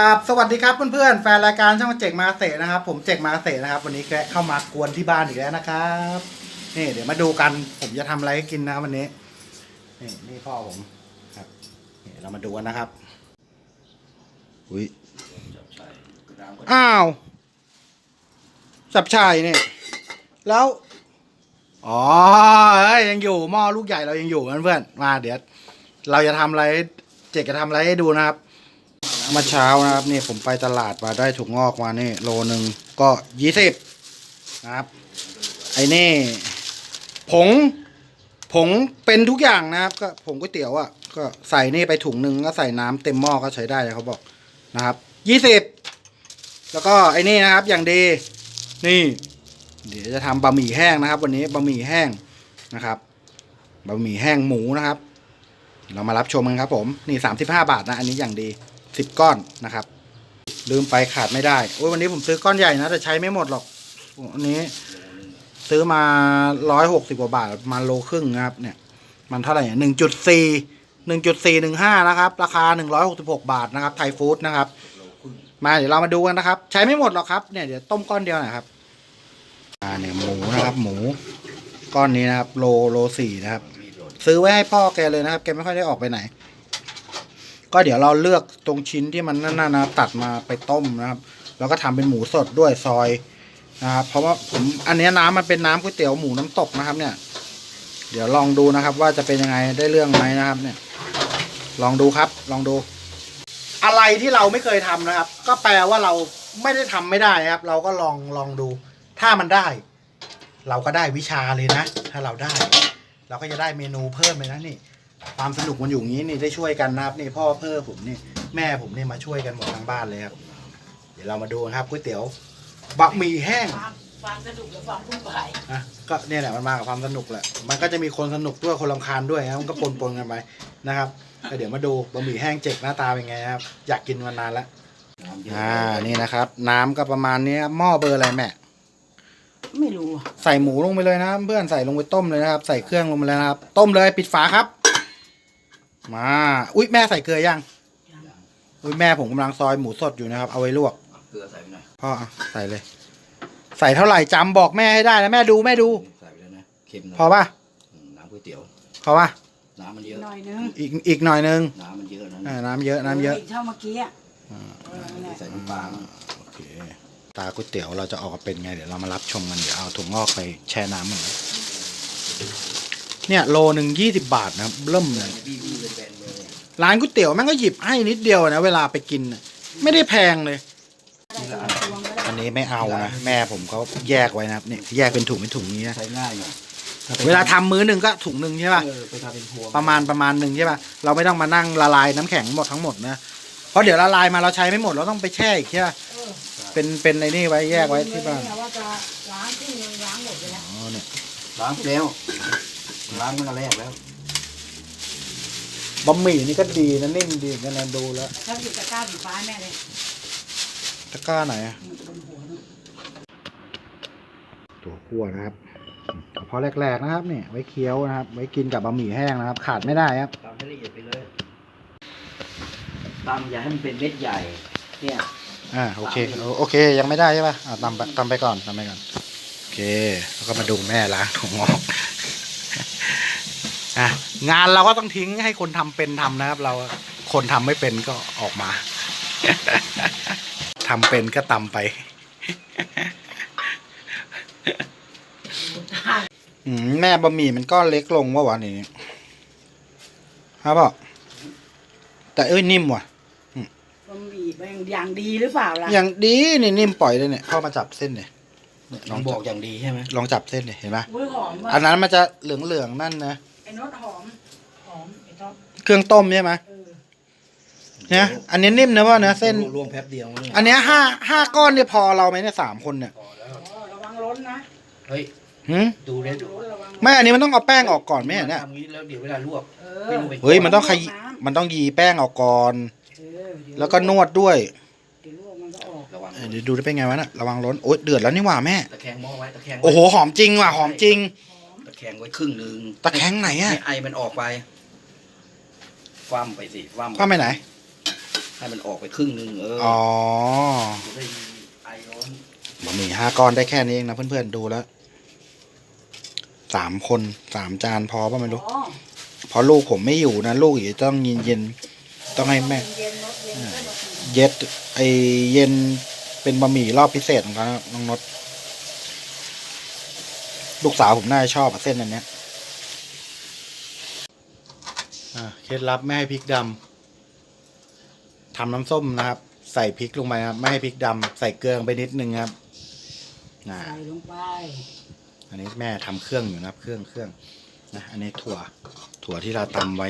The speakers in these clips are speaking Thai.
ครับสวัสดีครับเพื่อนๆแฟนรายการช่องเจกมาเสนะครับ ผมเจกมาเสนะครับ วันนี้แกเข้ามากวนที่บ้านอีกแล้วนะครับนี่เดี๋ยวมาดูกันผมจะทำอะไรให้กินนะวันนี้นี่นี่พ่อผมครับนี่เรามาดูกันนะครับอุ้ยอ้าวจับชายเนี่ยแล้วอ๋อเอ้ยยังอยู่หม้อลูกใหญ่เรายังอยู่เพื่อนๆมาเดี๋ยวเราจะทำอะไรเจกจะทำอะไรให้ดูนะครับ เมื่อเช้านะครับนี่ผมไปตลาดมาได้ถุงงอกมานี่โลหนึ่งก็ยี่สิบนะครับ ไอ้นี่ ผง ผงเป็นทุกอย่างนะครับ ก็ผงก๋วยเตี๋ยวอะก็ใส่นี่ไปถุงหนึ่งก็ใส่น้ำเต็มหม้อก็ใช้ได้เขาบอกนะครับยี่สิบแล้วก็ไอ้นี่นะครับอย่างดีนี่ เดี๋ยวจะทำบะหมี่แห้งนะครับ วันนี้บะหมี่แห้งนะครับบะหมี่แห้งหมูนะครับ เรามารับชมกันครับผม นี่สามสิบห้าบาทนะ อันนี้อย่างดี สิบก้อนนะครับ ลืมไปขาดไม่ได้โอ้ยวันนี้ผมซื้อก้อนใหญ่นะแต่ใช้ไม่หมดหรอกอันนี้ ซื้อมาร้อยหกสิบกว่าบาทมาโลครึ่งนะครับ เนี่ย มันเท่าไหร่หนึ่งจุดสี่หนึ่งจุดสี่หนึ่งห้านะครับ ราคาหนึ่งร้อยหกสิบหกบาทนะครับไทยฟู้ดนะครับ มาเดี๋ยวเรามาดูกันนะครับ ใช้ไม่หมดหรอกครับเนี่ยเดี๋ยวต้มก้อนเดียวหนะครับอ่าเนี่ยหมูนะครับ หมู ก้อนนี้นะครับ โลโลสี่นะครับ ซื้อไว้ให้พ่อแกเลยนะครับ แกไม่ค่อยได้ออกไปไหน ก็เดี๋ยวเราเลือกตรงชิ้นที่มันนั่นๆนะตัดมาไปต้มนะครับ แล้วก็ทำเป็นหมูสดด้วยซอยนะครับเพราะว่าผมอันเนี้ยน้ำมันเป็นน้ำก๋วยเตี๋ยวหมูน้ำตกนะครับ เนี่ย เดี๋ยวลองดูนะครับ ว่าจะเป็นยังไงได้เรื่องไหมนะครับ เนี่ย ลองดูครับ ลองดู อะไรที่เราไม่เคยทำนะครับ ก็แปลว่าเราไม่ได้ทำไม่ได้ครับ เราก็ลองลองดู ถ้ามันได้ เราก็ได้วิชาเลยนะ ถ้าเราได้ เราก็จะได้เมนูเพิ่มเลยนะนี่ ความสนุกมันอยู่อย่างนี้นี่ได้ช่วยกันนะครับนี่พ่อเพื่อผมนี่แม่ผมนี่มาช่วยกันหมดทั้งบ้านเลยครับ เดี๋ยวเรามาดูกันครับก๋วยเตี๋ยวบะหมี่แห้ง ความความสนุกและความวุ่นวายนะก็เนี่ยแหละมันมากับความสนุกแหละ มันก็จะมีคนสนุกด้วยคนรำคาญด้วยนะมันก็ปนๆกันไปนะครับก็เดี๋ยวมาดูบะหมี่แห้งเจกหน้าตาเป็นไงนะครับ อยากกินมานานแล้วอ่านี่นะครับ น้ำก็ประมาณนี้ครับหม้อเบอร์อะไรแม่ไม่รู้อะใส่หมูลงไปเลยนะครับเพื่อนใส่ลงไปต้มเลยนะครับ ใส่เครื่องลงไปเลยนะครับ ต้มเลยปิดฝาครับ มา อุ้ยแม่ใส่เกลือยังอุ้ยแม่ผมกำลังซอยหมูสดอยู่นะครับ เอาไว้ลวกเกลือใส่ไปหน่อยพ่อเอาใส่เลย ใส่เท่าไหร่จำบอกแม่ให้ได้นะแม่ดูแม่ดู ใส่ไปแล้วนะเค็มหน่อยพอป่ะอืมน้ำก๋วยเตี๋ยว พอป่ะน้ำมันเยอะ หน่อยนึงอีกอีกหน่อยนึงน้ำมันเยอะนะอ่าน้ำเยอะน้ำเยอะกเท่าเมื่อกี้อะอ่าเออนั่นแหละใส่น้ำปลาบ้างโอเคตาก๋วยเตี๋ยวเราจะออกมาเป็นไงเดี๋ยวเรามารับชมกันเดี๋ยวเอาถั่วงอกไปแช่น้ำมัน เลยเนี่ยโลหนึ่งยี่สิบบาทนะครับเริ่มเลยบี้บี้เป็นแบนเลยร้านก๋วยเตี๋ยวแม่งก็หยิบให้นิดเดียวนะเวลาไปกินน่ะไม่ได้แพงเลยได้ตวงก็ได้อันนี้ไม่เอานะแม่ผมเขาแยกไว้นะครับเนี่ยแยกเป็นถุงเป็นถุงนี้นะใช้ง่ายหน่อยเวลาทำมื้อหนึ่งก็ถุงหนึ่งใช่ป่ะเออไปทำเป็นพวงประมาณประมาณหนึ่งใช่ป่ะเราไม่ต้องมานั่งละลายน้ำแข็งหมดทั้งหมดนะเพราะเดี๋ยวละลายมาเราใช้ไม่หมดเราต้องไปแช่อีกใช่ป่ะเออเป็นเป็นในนี่ไว้แยกไว้ที่บ้านเยว่าจะล้างที่นึงล้างหมดเลยนะ อ๋อเนี่ยล้างแล้ว ล้างตั้งแต่แรกแล้วบะหมี่นี่ก็ดีนะนิ่มดีเหมือนกันนะดูแล้วถ้าหยิบตะกร้าสีฟ้าให้แม่เลยตะกร้าไหนอะมันจะเป็นหัวนู่นตัวคั่วนะครับเอาพอแรกๆนะครับเนี่ยไว้เคี้ยวนะครับ ไว้กินกับบะหมี่แห้งนะครับ ขาดไม่ได้ครับ ตำให้ละเอียดไปเลยตำอย่าให้มันเป็นเม็ดใหญ่ เนี่ยอ่าโอเคโอเคยังไม่ได้ใช่ป่ะอ่าตำไปตำไปก่อนตำไปก่อน โอเค แล้วก็มาดูแม่ล้างถุงงอกอะ งานเราก็ต้องทิ้งให้คนทำเป็นทำนะครับ เราคนทำไม่เป็นก็ออกมาทำเป็นก็ตำไปอืมแม่บะหมี่มันก็เล็กลงว่าวะนี่ครับพ่อแต่เอ้ยนิ่มว่ะบะหมี่เป็นอย่างดีหรือเปล่าล่ะอย่างดีนี่นิ่มปล่อยเลยเนี่ยเข้ามาจับเส้นเนี่ยเนี่ยลต้อองงบบออกกอย่างดีใช่ไหมลองจับเส้นเนี่ยเห็นไหมอุ้ยหอมว่ะอันนั้นมันจะเหลืองเหลืองๆนั่นนะไอ้นดหอมหอมไอ้ท็อป เครื่องต้มใช่ไหมเออเนี่ยอันนี้นิ่มนะว่านะเส้นรวมแป๊บเดียวเนี่ยอันเนี้ยห้าห้าก้อนเนี่ยพอเราไหมเนี่ยสามคนเนี่ยอ๋อระวังล้นนะเฮ้ยหืมดูเลยล้นระวังไม่อันนี้มันต้องเอาแป้งออกก่อนไหมเนี่ยทำงี้แล้วเดี๋ยวเวลาลวกเอไม่อรู้ไปเฮ้ยมันต้องขยีน้ำมันต้องยีแป้งออกก่อนเออเดี๋ยแล้วก็นวดด้วยเดี๋ยวลวกมันก็ออกระวังเออเดี๋ยวดูได้เป็นไงวะน่ะระวังล้นโอ๊ยเดือดแล้วนี่หว่าแม่ตะแคงหม้อไว้ตะแคงไว้โอ้โหหอมจริงว่ะหอมจริงตะแคงไว้ครึ่งหนึ่งตะแคงไหนอะให้ไอมันออกไปค ว่ำไปสิคว่ำเข้าไปไหนให้ให้มันออกไปครึ่งหนึงเอออ๋อจะได้มีไอร้อนบะหมี่ห้าก้อนได้แค่นี้เองนะเพื่อนๆดูแล้วสามคนสามจานพอป่ะไม่รู้ อ๋อเพราะลูกผมไม่อยู่นะ ลูกอยู่ต้องเย็นเย็นๆต้องให้แม่ เย็นรถเย็นก็รถเย็นเย็ดไอเย็นเป็นบะหมี่รอบพิเศษของเขานะน้องนดลูกสาวผมน่าจะชอบอะเส้นอันเนี้ยอะ เคล็ดลับไม่ให้พริกดำทำน้ำส้มนะครับ ใส่พริกลงไปนะครับไม่ให้พริกดำใส่เกลือลงไปนิดนึงครับอ่าใส่ลงไป อันนี้แม่ทำเครื่องอยู่นะครับ เครื่องเครื่องนะอันนี้ถั่ว ถั่วที่เราตำไว้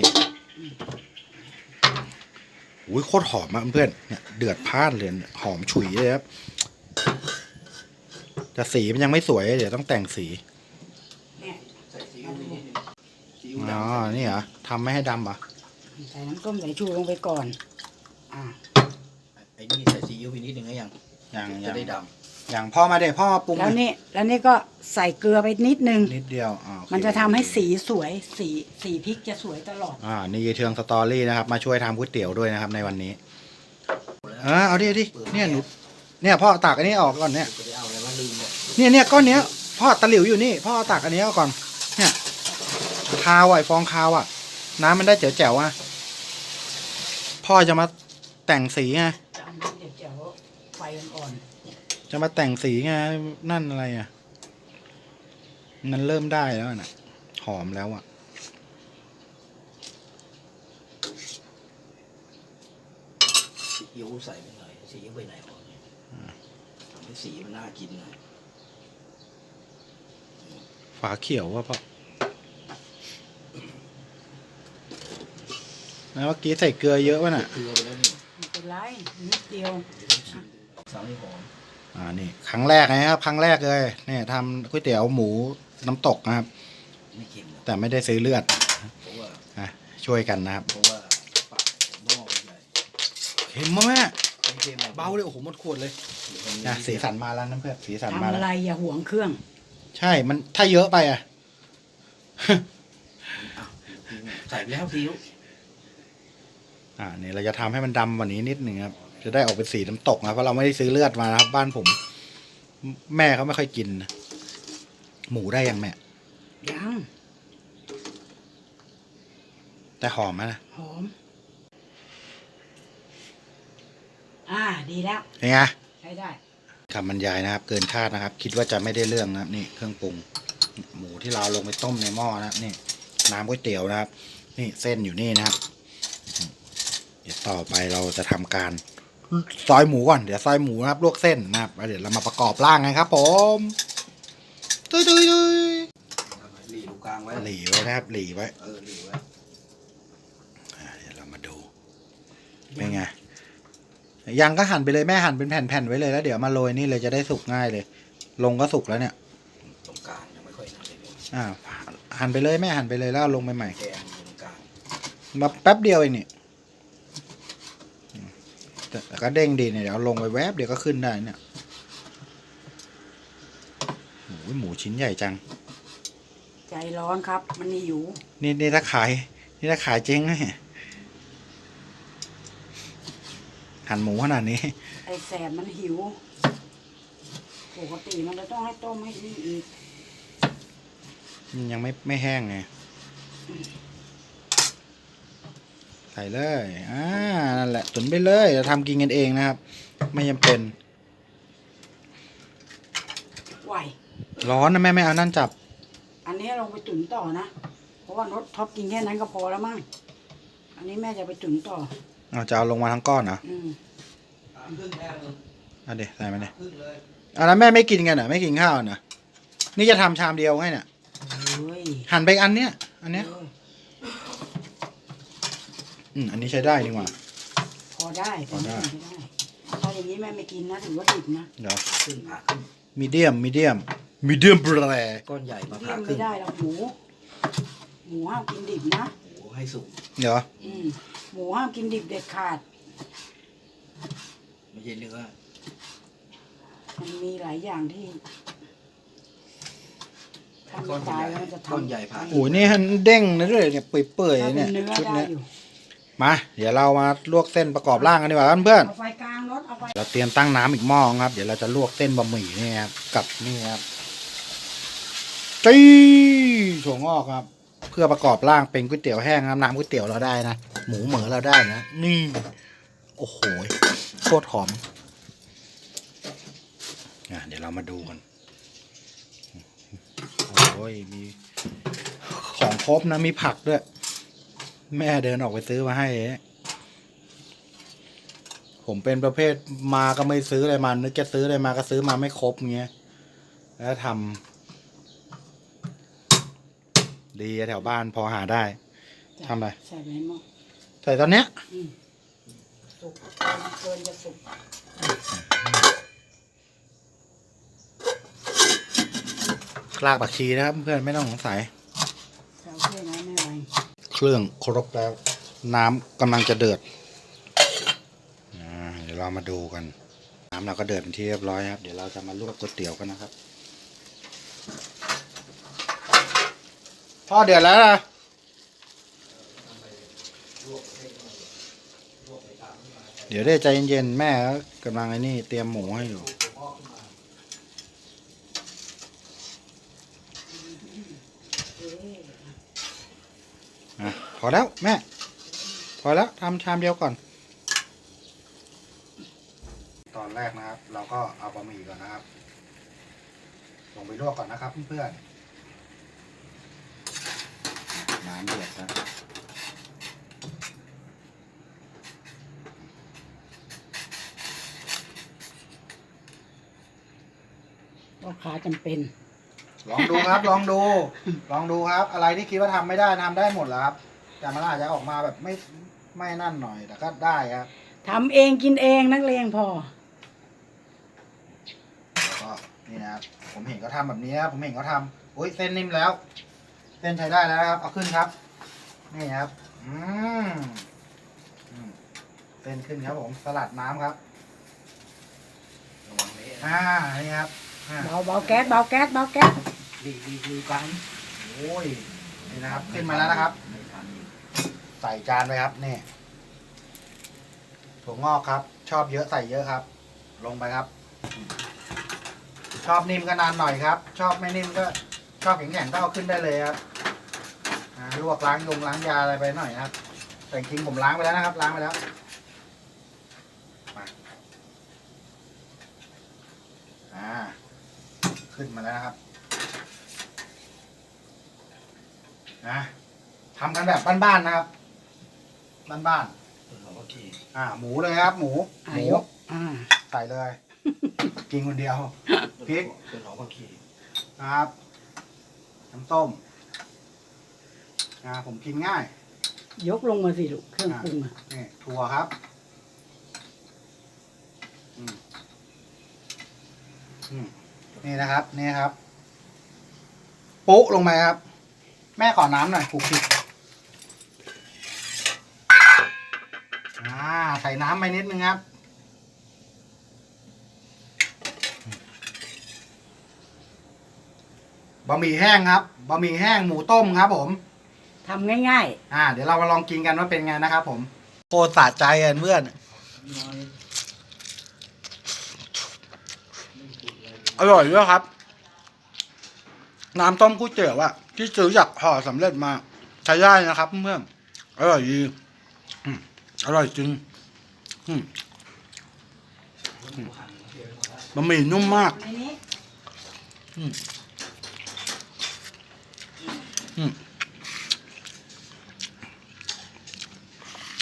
อุ้ยโคตรหอมมากเพื่อนเนี่ยเดือดพล่านเลยเนี่ยหอมฉุยเลยครับแต่สีมันยังไม่สวย เดี๋ยวต้องแต่งสี เนี่ย ใส่ซีอิ๊วไปนิดนึงซี อิ๊วอ๋อดำนี่เหรอทำไม่ให้ดำเหรอใส่น้ำส้มสายชูลงไปก่อน อ่าไอ้นี่ใส่ซีอิ๊วไปนิดนึงก็ยังอย่างอจะย่างได้ดอย่างพ่อมาเดี๋ยวพ่อปรุงแล้วนี่แล้วนี่ก็ใส่เกลือไปนิดนึง นิดเดียวอ่าโอเคมันจะทำให้สีสวยสีสีพริกจะสวยตลอด อ่านี่เทืองสตอรี่นะครับ มาช่วยทำก๋วยเตี๋ยวด้วยนะครับในวันนี้เออเอาดิเอาดิเนี่ยหนูเนี่ยพ่อตักอันนี้ออกก่อนเนี่ยำจะได้เอาอะไรมาลืมเนี่ยเนี่ยเนี่ยก้อนเนี้ยพ่อตะหลิวอยู่นี่ พ่อเอาตักอันนี้เอาก่อนเนี่ย คาวอะไอ้ฟองคาวอะ น้ำมันได้เจ๋วๆอะ พ่อจะมาแต่งสีไงจำนี้เดี๋ยวเจ๋วไฟอ่อนจะมาแต่งสีไงนั่นอะไรอะมันเริ่มได้แล้วน่ะ หอมแล้วอะซีอิ๊วใส่ไปหน่อยซีอิ๊วไปไหนหมดเนี่ยทำให้สีมันน่ากินหน่อยฝาเขียวว่ะพ่อ แล้วเมื่อกี้ใส่เกลือเยอะวะน่ะ เกลือไปแล้วนี่ๆไม่เป็นไรนิดเดียวสามีหอมอ่านี่ครั้งแรกนะครับครั้งแรกเลยเนี่ยทำก๋วยเตี๋ยวหมูน้ำตกนะครับ ไม่เค็มหรอกแต่ไม่ได้ซื้อเลือดเพราะว่าอะช่วยกันนะครับเพราะว่าปากหม้อมันใหญ่เห็นไหมแม่ไม่เค็มหรอกเบาเลยโอ้โหหมดขวดเลยเดี๋ยวมันะสีสันมาแล้วนะเพื่อนสีสันมาทำแล้อะวไรอย่าห่วงเครื่อง ใช่มันถ้าเยอะไปอะอ้าวใส่ไปแล้วซีอิ๊ว อ่าเนี่ยเราจะทำให้มันดำกว่านี้นิดหนึ่งครับจะได้ออกเป็นสีน้ำตกนะเพราะเราไม่ได้ซื้อเลือดมานะครับ บ้านผม แม่เขาไม่ค่อยกินนะหมูได้ยังแม่ยังแต่หอมไหมนะหอมอ่าดีแล้วเห็นไงใช้ได้คำบรรยายนะครับ เกินคาดนะครับ คิดว่าจะไม่ได้เรื่องนะครับ นี่เครื่องปรุง หมูที่เราลงไปต้มในหม้อนะครับนี่ น้ำก๋วยเตี๋ยวนะครับ นี่เส้นอยู่นี่นะครับ เดี๋ยวต่อไปเราจะทำการซอยหมูก่อน เดี๋ยวซอยหมูนะครับลวกเส้นนะครับแล้วเดี๋ยวเรามาประกอบร่างกันครับ ผมตุยตุยตุยหลีลูกกลางไว้หลีไว้นะครับหลีไว้เออหลีไว้อ่าเดี๋ยวเรามาดูเป็นไงยังก็หั่นไปเลยแม่หั่นเป็นแผ่นๆไว้เลยแล้วเดี๋ยวมาโรยนี่เลยจะได้สุกง่ายเลย ลงก็สุกแล้วเนี่ยตรงกลางยังไม่ค่อยนั่นเลยเนี่ยอ่าหั่นไปเลยแม่หั่นไปเลยแล้วเอาลงไปใหม่แกงอยู่ตรงกลางมาแป๊บเดียวเองนี่อืม แต่แต่ก็เด้งดีเนี่ยเดี๋ยวเอาลงไปแวบเดี๋ยวก็ขึ้นได้เนี่ยโอ้ยหมูชิ้นใหญ่จัง ใจร้อนครับ มันหิวนี่นี่ถ้าขาย นี่ถ้าขายเจ๊งนะเนี่ยหั่นหมูขนาดนี้ ไอ้แสบมันหิว ปกติมันจะต้องให้ต้มให้นี่อีก มันยังไม่ไม่แห้งไง ใส่เลยอ่านั่นแหละตุนไปเลยเราทำกินกันเองนะครับ ไม่จำเป็นไหวร้อนนะแม่ไม่เอานั่นจับ อันนี้ลงไปตุ๋นต่อนะ เพราะว่ารสท็อปกินแค่นั้นก็พอแล้วมั้ง อันนี้แม่จะไปตุ๋นต่อเอาจะเอาลงมาทั้งก้อนเหรออืมครึ่งแค่นึงเอาเดี๋ยวใส่มาเนี่ยครึ่งเลยอะแล้วแม่ไม่กินกันเหรอไม่กินข้าวเหรอนี่จะทำชามเดียวไงเนี่ยเฮ้ยหั่นไปอันเนี้ยอันเนี้ยเออ อืมอันนี้ใช้ได้นี่หว่า พอได้พอได้ใช้ได้ถ้าอย่างนี้แม่ไม่กินนะถือว่าดิบนะเดี๋ยวครึ่งผ่าครึ่งมีเดียมมีเดียมมีเดียมแรก้อนใหญ่มาเลี่ผ่ายงครึ่ไม่งได้เราหมู หมูห้ามกินดิบนะ โอ้โหให้สุกเดี๋ยวอืมหมูห้ามกินดิบเด็ดขาด ไม่ใช่เนื้อมันมีหลายอย่างที่ถ้าก้ไม่อนใหตายญ่มันจะทำก้อนใหญ่ผ่าโอ้ยนี่หันเด้งนะด้วยเนี่ยเปื่อยถ้าๆเป็เนี่ยนเนื้อชุดได้เนี้ยอยู่ มา เดี๋ยวเรามาลวกเส้นประกอบร่างกันดีกว่าเพื่อนเอาไฟกลางรถเอาไฟๆเราเตรียมตั้งน้ำอีกหม้อครับ เดี๋ยวเราจะลวกเส้นบะหมี่นี่ครับกับนี่ครับจี้ถั่วงอกครับ เพื่อประกอบร่างเป็นก๋วยเตี๋ยวแห้งครับน้ำก๋วยเตี๋ยวเราได้นะหมูเหมือเราได้นะนี่โอ้โหโคตรหอมอะเดี๋ยวเรามาดูกันโอ้ยมีของครบนะมีผักด้วย แม่เดินออกไปซื้อมาให้เองผมเป็นประเภทมาก็ไม่ซื้ออะไรมา นึกจะซื้ออะไรมาก็ซื้อมาไม่ครบเงี้ย แล้วทำดีอะแถวบ้านพอหาได้ทำอะไรใส่ไปในหม้อใส่ตอนเนี้ยอืมสุกเกินจะสุกรากผักชีนะครับเพื่อนไม่ต้องสงสัย ใส่เพื่อนนะไม่ไหว เครื่องครบแล้ว น้ำกำลังจะเดือดเดี๋ยวเรามาดูกัน น้ำเราก็เดือดเป็นที่เรียบร้อยครับ เดี๋ยวเราจะมาลวกก๋วยเตี๋ยวกันนะครับพ่อเดือดแล้วนะเดี๋ยวได้ใจเย็นๆแม่กำลังไอ้นี่เตรียมหมูให้อยู่ อะพอแล้วแม่ พอแล้วทำชามเดียวก่อน ตอนแรกนะครับ เราก็เอาบะหมี่ก่อนนะครับ ลงไปลวกก่อนนะครับเพื่อนๆน้ำเดือดนะลูกค้าจำเป็น ลองดูครับ ลองดู ลองดูครับ อะไรที่คิดว่าทำไม่ได้ทำได้หมดแล้วครับ แต่มันอาจจะออกมาแบบไม่ไม่นั่นหน่อยแต่ก็ได้ครับทำเองกินเองนักเลงพอ แล้วก็นี่นะครับผมเห็นเขาทำแบบนี้ครับผมเห็นเขาทำอุ้ยเส้นนิ่มแล้ว เส้นใช้ได้แล้วนะครับ เอาขึ้นครับ นี่ครับ อืมอืมเส้นขึ้นครับผมสลัดน้ำครับระวังเละนะอ่านี่ครับอ่า เบาเบาแก๊สเบาแก๊สเบาแก๊สดีดีดีกันโอ้ยนี่นะครับ ขึ้นมาแล้วนะครับไม่ทันอีก ใส่จานไปครับนี่ถั่วงอกครับ ชอบเยอะใส่เยอะครับ ลงไปครับ ชอบนิ่มก็นานหน่อยครับ ชอบไม่นิ่มก็ชอบแข็งๆก็เอาขึ้นได้เลยครับลวกล้างยงล้างยาอะไรไปหน่อยครับ แต่จริงผมล้างไปแล้วนะครับ ล้างไปแล้วมาอ่าขึ้นมาแล้วนะครับนะทำกันแบบบ้านๆนะครับ บ้านเป็นของที่ๆอ่า หมูเลยครับ หมูอาหมู ยุอ่า ใส่เลย กินคนเดียว พริก เป็นของพักขี้นะครับ น้ำส้มอ่าผมกินง่าย ยกลงมาสิลูกเครื่องปรุงอะนี่ถั่วครับอืมอืมนี่นะครับ นี่ครับ ปุ๊ลงไปครับ แม่ขอน้ำหน่อยคลุกคลิกอ่า ใส่น้ำไปนิดนึงครับ บะหมี่แห้งครับ บะหมี่แห้งหมูต้มครับผม ทำง่ายอ่า เดี๋ยวเรามาลองกินกันว่าเป็นไงนะครับผม โคตรสะใจอะเพื่อน อร่อยด้วยครับ น้ำต้มก๋วยเตี๋ยวอะที่ซื้อจากห่อสำเร็จมา ใช้ได้นะครับเพื่อนอร่อยดีอืมอร่อยจริงอืม บะหมี่นุ่มมากๆในนี้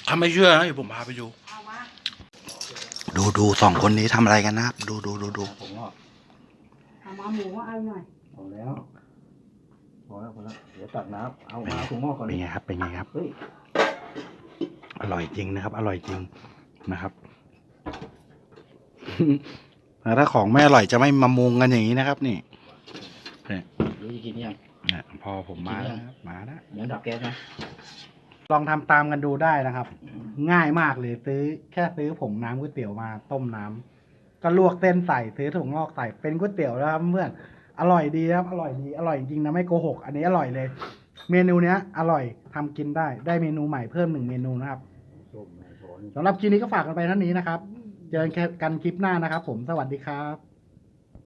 ถ้าไม่เชื่อนะเดี๋ยวผมพาไปดูเอามาดูดูสองคนนี้ทำอะไรกันนะครับ ดูดูดูดูผมก็เอามาหมูเอาหน่อยเอาแล้วพอแล้วพอแล้วเดี๋ยวตักน้ำเอามาถุงหม้อก่อนเป็นไงครับ เป็นไงครับเฮ้ยอร่อยจริงนะครับ อร่อยจริง นะครับแล้วถ้าของไม่อร่อยจะไม่มามุงกันอย่างนี้นะครับ นี่เนี่ยรู้จะกินยังเนี่ยพอผมมาแล้วนะครับมาแล้วยังดับแก๊สนะลองทำตามกันดูได้นะครับ ง่ายมากเลยซื้อ แค่ซื้อผงน้ำก๋วยเตี๋ยวมาต้มน้ำก็ลวกเส้นใส่ซื้อถุงงอกใส่เป็นก๋วยเตี๋ยวแล้วครับเพื่อนอร่อยดีนะครับ อร่อยดีอร่อยจริงนะไม่โกหก อันนี้อร่อยเลย เมนูเนี้ย อร่อยทำกินได้ได้เมนูใหม่เพิ่มหนึ่งเมนูนะครับ สำหรับคลิปนี้ก็ฝากกันไปเท่านี้นะครับ เจอกันคลิปหน้านะครับ ผมสวัสดีครับ